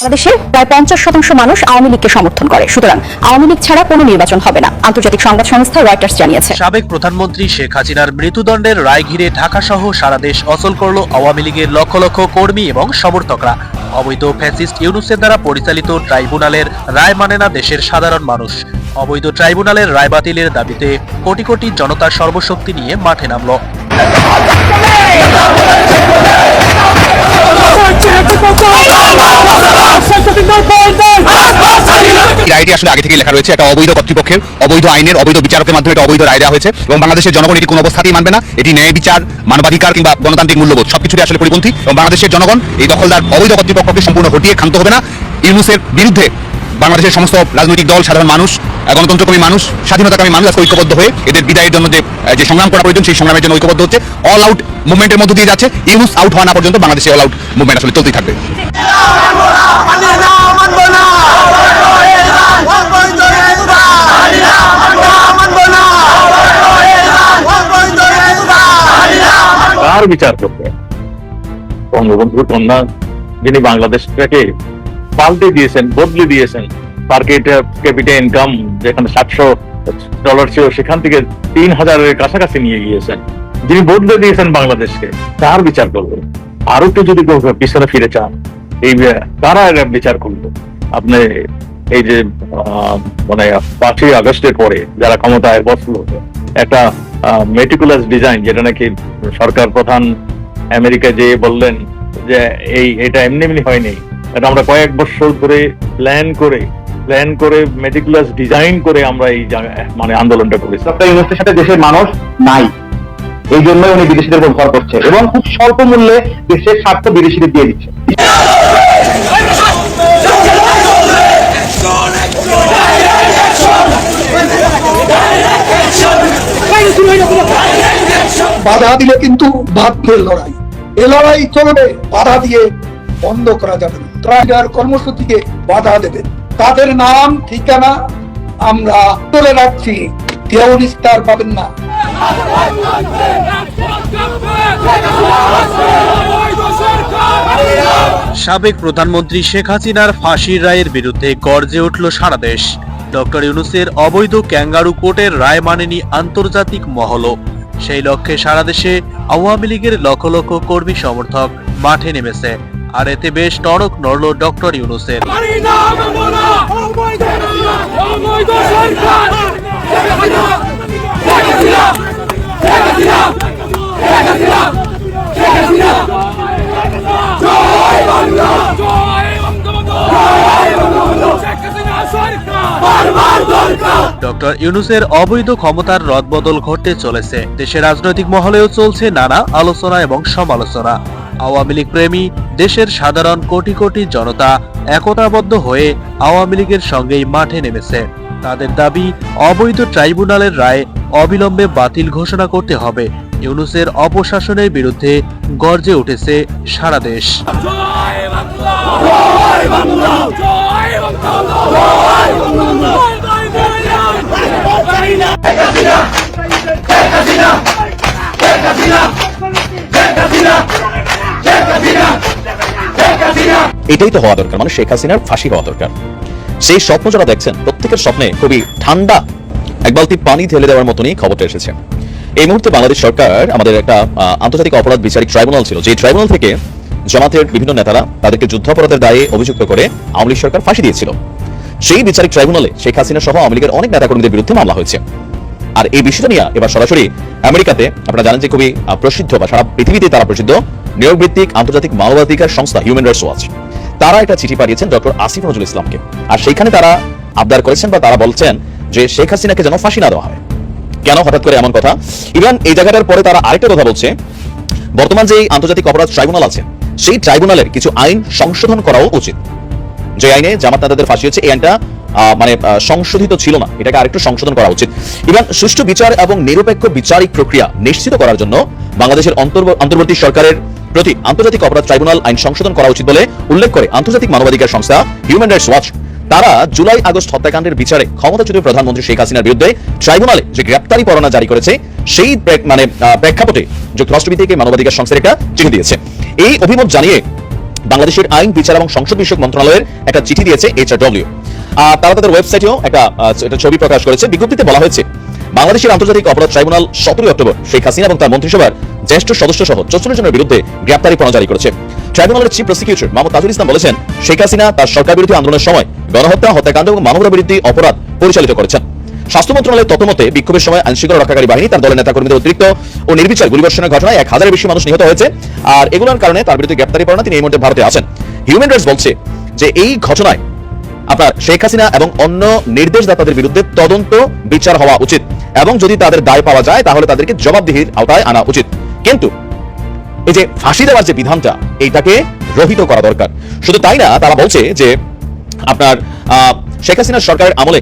বাংলাদেশে প্রায় পঞ্চাশ শতাংশ মানুষ আওয়ামী লীগকে সমর্থন করে। সুতরাং আওয়ামী লীগ ছাড়া কোনো নির্বাচন হবে না আন্তর্জাতিক সংবাদ সংস্থা রয়টার্স জানিয়েছে। সাবেক প্রধানমন্ত্রী শেখ হাসিনার মৃত্যুদণ্ডের রায় ঘিরে ঢাকা সহ সারা দেশ অচল করল আওয়ামী লীগের লক্ষ লক্ষ কর্মী এবং সমর্থকরা। অবৈধ ফ্যাসিস্ট ইউনুসের দ্বারা পরিচালিত ট্রাইব্যুনালের রায় মানে না দেশের সাধারণ মানুষ। অবৈধ ট্রাইব্যুনালের রায় বাতিলের দাবিতে কোটি কোটি জনতার সর্বশক্তি নিয়ে মাঠে নামল। রায়টি আসলে আগে থেকে লেখা রয়েছে একটা অবৈধ কর্তৃপক্ষের, অবৈধ আইনের, অবৈধ বিচারকের মাধ্যমে একটা অবৈধ রায় দেওয়া হয়েছে এবং বাংলাদেশের জনগণ এটি কোনো অবস্থাতেই মানবে না। এটি ন্যায় বিচার, মানবাধিকার কিংবা গণতান্ত্রিক মূল্যবোধ সবকিছুই আসলে পরিপন্থী। এবং বাংলাদেশের জনগণ এই দখলদার, অবৈধ কর্তৃপক্ষকে সম্পূর্ণ হটিয়ে ক্ষান্ত হবে না। ইউনুসের বিরুদ্ধে বাংলাদেশের সমস্ত রাজনৈতিক দল, সাধারণ মানুষ গণতন্ত্রকামী মানুষ স্বাধীনতাকামী মানুষ আজকে ঐক্যবদ্ধ হয়ে এদের বিদায়ের জন্য যে সংগ্রাম করা প্রয়োজন, সেই সংগ্রামের জন্য ঐক্যবদ্ধ হচ্ছে। অল আউট মুভমেন্টের মধ্য দিয়ে যাচ্ছে। ইউনুস আউট হওয়া না পর্যন্ত বাংলাদেশে অল আউট মুভমেন্ট আসলে চলতেই থাকবে। বিচার করবে বঙ্গবন্ধুর কন্যা যিনি বাংলাদেশটাকে পাল্টে দিয়েছেন, বদলে দিয়েছেন পার ক্যাপিটা ইনকাম যেখানে সাতশো ডলার ছিল, সেখান থেকে তিন হাজারের কাছাকাছি নিয়ে গিয়েছেন। যিনি বদলে দিয়েছেন বাংলাদেশকে, তার বিচার করবে। আরও একটু যদি পিছনে ফিরে চান, এই এর বিচার করবে। আপনি এই যে মানে পাঁচই আগস্টের পরে যারা ক্ষমতায় বসল, একটা মেটিকুলাস ডিজাইন যেটা নাকি সরকার প্রধান আমেরিকা যে বললেন যে, এই, এটা এমনি এমনি হয়নি। এটা আমরা কয়েক বছর ধরে প্ল্যান করে প্ল্যান করে মেটিকুলাস ডিজাইন করে আমরা এই মানে আন্দোলনটা করেছি। ডক্টর ইউনুসের সাথে দেশের মানুষ নাই। এই জন্যই উনি বিদেশিদের উপর ভর করছে এবং খুব স্বল্প মূল্যে দেশের স্বার্থ বিদেশিদের দিয়ে দিচ্ছে। বাধা দিলে কিন্তু ভাগ্যের লড়াই। এ লড়াই চলবে বাধা দিয়ে বন্ধ করা যাবে না। ট্রাইডার কর্মসূচিকে বাধা দেবে। তাদের নাম, ঠিকানা আমরা তুলে রাখছি। কেউ নিস্তার পাবেন না। সাবেক প্রধানমন্ত্রী শেখ হাসিনার ফাঁসির রায়ের বিরুদ্ধে গর্জে উঠল সারা দেশ। ডক্টর ইউনুসের অবৈধ ক্যাঙ্গারু কোর্টের রায় মানেনি আন্তর্জাতিক মহল। সেই লক্ষ্যে সারা দেশে আওয়ামী লীগের লক্ষ লক্ষ কর্মী সমর্থক মাঠে নেমেছে। আর এতে বেশ টনক নড়ল ডক্টর ইউনুসের। ডক্টর ইউনুসের অবৈধ ক্ষমতার রদবদল ঘটতে চলেছে। দেশের রাজনৈতিক মহলেও চলছে নানা আলোচনা এবং সমালোচনা। আওয়ামী লীগ প্রেমী দেশের সাধারণ কোটি কোটি জনতা একতাবদ্ধ হয়ে আওয়ামী লীগের সঙ্গেই মাঠে নেমেছে। তাদের দাবি অবৈধ ট্রাইব্যুনালের রায় অবিলম্বে বাতিল ঘোষণা করতে হবে। ইউনুসের অপশাসনের বিরুদ্ধে গর্জে উঠেছে সারা দেশ। এটাই তো হওয়া দরকার মানে শেখ হাসিনার ফাঁসি হওয়া দরকার। সেই স্বপ্ন যারা দেখছেন, প্রত্যেকের স্বপ্নে খুবই ঠান্ডা এক বালতি পানি ঢেলে দেওয়ার মতনই খবরটা এসেছে। এই মুহূর্তে বাংলাদেশ সরকার আমাদের একটা আন্তর্জাতিক অপরাধ বিচারিক ট্রাইব্যুনাল ছিল যে ট্রাইব্যুনাল থেকে জামাতের বিভিন্ন নেতারা তাদেরকে যুদ্ধাপরাধের দায়ে অভিযুক্ত করে আওয়ামী লীগ সরকার ফাঁসি দিয়েছিল। সেই বিচারিক ট্রাইব্যুনালে শেখ হাসিনা সহ আওয়ামী লীগের অনেক নেতাকর্মীদের বিরুদ্ধে মামলা হয়েছে। আর এই বিষয়টা নিয়ে এবার সরাসরি আমেরিকাতে আপনারা জানেন যে খুবই প্রসিদ্ধ বা সারা পৃথিবীতে তারা প্রসিদ্ধ নিউ ইয়র্ক ভিত্তিক আন্তর্জাতিক মানবাধিকার সংস্থা হিউম্যান রাইটস ওয়াচ তারা একটা চিঠি পাঠিয়েছেন ডক্টর আসিফ নজরুল ইসলামকে। আর সেইখানে তারা আবদার করেছেন বা তারা বলছেন যে শেখ হাসিনাকে যেন ফাঁসি না দেওয়া হয়। কেন হঠাৎ করে এমন কথা? ইভেন এই জায়গাটার পরে তারা আরেকটা কথা বলছে। বর্তমান যে আন্তর্জাতিক অপরাধ ট্রাইব্যুনাল আছে, সেই ট্রাইব্যুনালের কিছু আইন সংশোধন করাও উচিত। যে আইনে জামাত নেতাদের ফাঁসি হচ্ছে এই আইনটা মানে সংশোধিত ছিল না। এটাকে আরেকটু সংশোধন করা উচিত। এবং সুষ্ঠু বিচার এবং নিরপেক্ষ বিচারিক প্রক্রিয়া নিশ্চিত করার জন্য বাংলাদেশের অন্তর্ব- অন্তর্বর্তী সরকারের প্রতি আন্তর্জাতিক অপরাধ ট্রাইব্যুনাল আইন সংশোধন করা উচিত বলে উল্লেখ করে আন্তর্জাতিক মানবাধিকার সংস্থা হিউম্যান রাইটস ওয়াচ। তারা জুলাই আগস্ট হত্যাকাণ্ডের বিচারে ক্ষমতাচ্যুত প্রধানমন্ত্রী শেখ হাসিনার বিরুদ্ধে ট্রাইব্যুনালে যে গ্রেপ্তারি পরোয়ানা জারি করেছে, সেই মানে প্রেক্ষাপটে যুক্তরাষ্ট্রভিত্তিক এই মানবাধিকার সংস্থার একটা চিঠি দিয়েছে। এই অভিমত জানিয়ে বাংলাদেশের আইন, বিচার এবং সংসদ বিষয়ক মন্ত্রণালয়ের একটা চিঠি দিয়েছে এইচআরডব্লিউ তারা তাদের ওয়েবসাইটেও একটা ছবি প্রকাশ করেছে। বিজ্ঞপ্তিতে বলা হয়েছে বাংলাদেশের আন্তর্জাতিক অপরাধ ট্রাইব্যুনাল সতেরোই অক্টোবর শেখ হাসিনা এবং তার মন্ত্রিসভার জ্যেষ্ঠ সদস্য সহ চৌচল্লিশ জনের বিরুদ্ধে গ্রেপ্তারি পরোয়ানা জারি করেছে। ট্রাইব্যুনালের চিফ প্রসিকিউটর মোহাম্মদ তাজুল ইসলাম বলেছেন, শেখ হাসিনা তার সরকার বিরোধী আন্দোলনের সময় গণহত্যা, হত্যাকাণ্ড এবং মানবতা বিরোধী অপরাধ পরিচালিত করেছেন। স্বাস্থ্য মন্ত্রণালয়ের তথ্যমতে বিক্ষোভের সময় আইনশৃঙ্খলা রক্ষাকারী বাহিনী তার দলের নেতাকর্মীদের অতিরিক্ত ও নির্বিচার গুলিবর্ষণের ঘটনায় এক হাজারের বেশি মানুষ নিহত হয়েছে আর এগুলোর কারণে তার বিরুদ্ধে গ্রেপ্তারি পরোয়ানা তিনি এই মুহূর্তে ভারতে আছেন। হিউম্যান রাইটস বলছে যে এই ঘটনায় আপনার শেখ হাসিনা এবং অন্য নির্দেশদাতাদের বিরুদ্ধে তদন্ত, বিচার হওয়া উচিত। এবং যদি তাদের দায় পাওয়া যায়, তাহলে তাদেরকে জবাবদিহির আওতায় আনা উচিত। কিন্তু এই যে ফাঁসি দেওয়ার যে বিধানটা, এইটাকে রহিত করা দরকার। শুধু তাই না, তারা বলছে যে আপনার শেখ হাসিনার সরকারের আমলে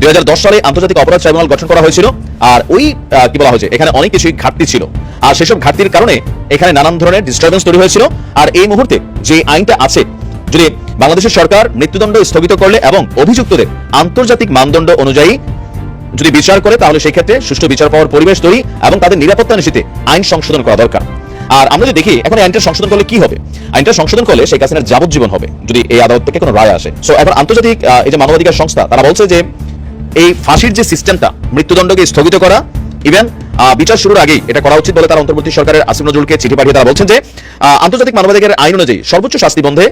দুই সালে আন্তর্জাতিক অপরাধ ট্রাইব্যুনাল গঠন করা হয়েছিল, আর ওই কি বলা হয়েছে, এখানে অনেক কিছুই ঘাটতি ছিল। আর সেসব ঘাটতির কারণে এখানে নানান ধরনের ডিস্টারবেন্স তৈরি হয়েছিল। আর এই মুহূর্তে যে আইনটা আছে, যদি বাংলাদেশের সরকার মৃত্যুদণ্ড স্থগিত করলে এবং অভিযুক্তদের আন্তর্জাতিক মানদণ্ড অনুযায়ী যদি বিচার করে, তাহলে সেই ক্ষেত্রে সুষ্ঠু বিচার পাওয়ার পরিবেশ তৈরি এবং তাদের নিরাপত্তা নিশ্চিতে আইন সংশোধন করা দরকার। আর আমরা যদি দেখি, এখন আইনটা সংশোধন করলে কি হবে? আইনটা সংশোধন করলে শেখ হাসিনার যাবজ্জীবন হবে, যদি এই আদালত থেকে কোনো রায় আসে। সো এখন আন্তর্জাতিক এই যে মানবাধিকার সংস্থা, তারা বলছে যে এই ফাঁসির যে সিস্টেমটা, মৃত্যুদণ্ডকে স্থগিত করা ইভেন বিচার শুরুর আগেই এটা করা উচিত বলে তারা অন্তর্বর্তী সরকারের আসিফ নজরুলকে চিঠি পাঠিয়ে তারা বলছেন যে আন্তর্জাতিক মানবাধিকার আইন অনুযায়ী সর্বোচ্চ শাস্তি বন্ধে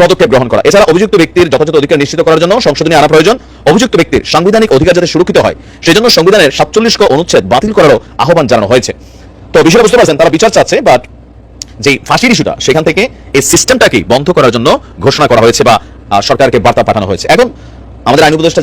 পদক্ষেপ গ্রহণ করা। এছাড়া অভিযুক্ত ব্যক্তির যথাযথ অধিকার নিশ্চিত করার জন্য সংশোধনী আনা প্রয়োজন। অভিযুক্ত ব্যক্তির সাংবিধানিক অধিকার যাতে সুরক্ষিত হয়, সেজন্য সংবিধানের সাতচল্লিশ অনুচ্ছেদ বাতিল করারও আহ্বান জানানো হয়েছে। তো বিষয় বুঝতে পারছেন, তারা বিচার চাচ্ছে বাট যে ফাঁসির ইস্যুটা, সেখান থেকে এই সিস্টেমটাকে বন্ধ করার জন্য ঘোষণা করা হয়েছে বা সরকারকে বার্তা পাঠানো হয়েছে। এখন আমাদের আইন উপদেষ্টা